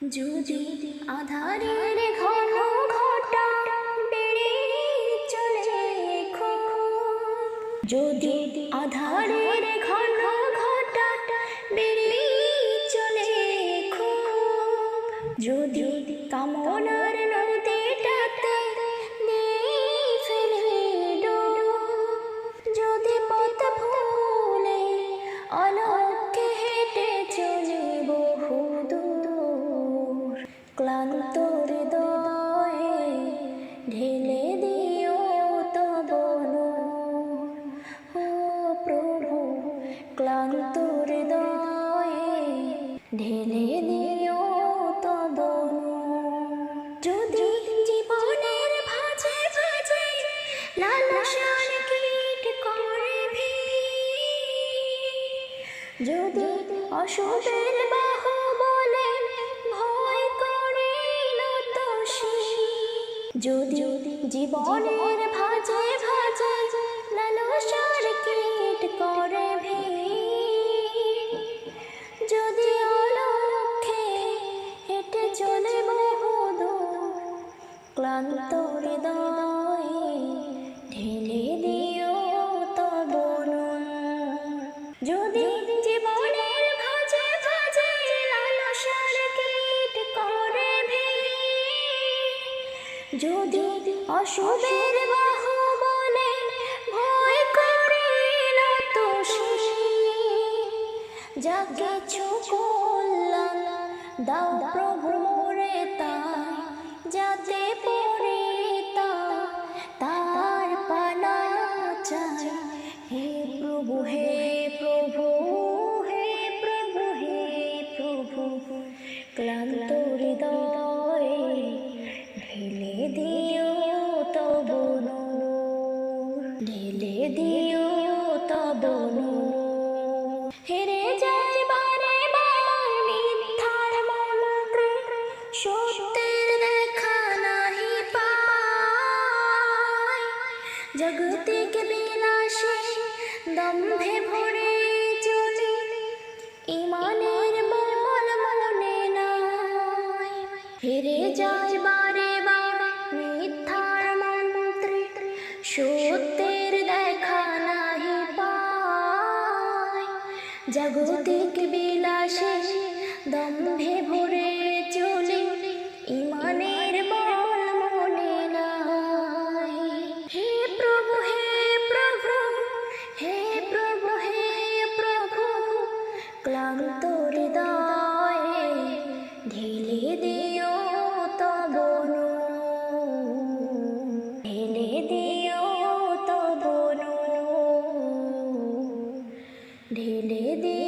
যদি আধারের ঘন ঘটা বেড়ে চলে যদি আধারের ঘন ঘটা বেড়ে চলে যদি কামনার নদীটাতে ফেলে যদি পথ ভুলে অলক্ষ্যে ক্লান্ত হৃদয়ে ঢেলে দিও তব। ও প্রভু ক্লান্ত হৃদয়ে ঢেলে দিও তব। যদি জীবনের ভাজে ভাজে লালসার কীট করে ভিড়, যদি অশুভের বাহু যদি জীবনের ভাজে ভাজে লালসার কীট করে যদি অলক্ষে হেঁটে চলে বহুদূর, ক্লান্ত হৃদয়ে ঢেলে দিও তব নূর। যদি যদি অশুভের বাহু বলে ভয় করে না তো যা কিছু করলাম দাও নূর হেরে যায় বারে বার মিথ্যার মন্ত্রে। সত্যের দেখা নাহি পায় জগতিক বিলাসে দম্ভে ভরে চলে। ইমানের বল মনে নাই। হেরে যায় জাগতিক বিলাসে, দম্ভে ভরে চলে, ইমানের বল মনে নাই। হে প্রভু হে প্রভু হে প্রভু হে প্রভু, ক্লান্ত তব নূর। ঢেলে দিও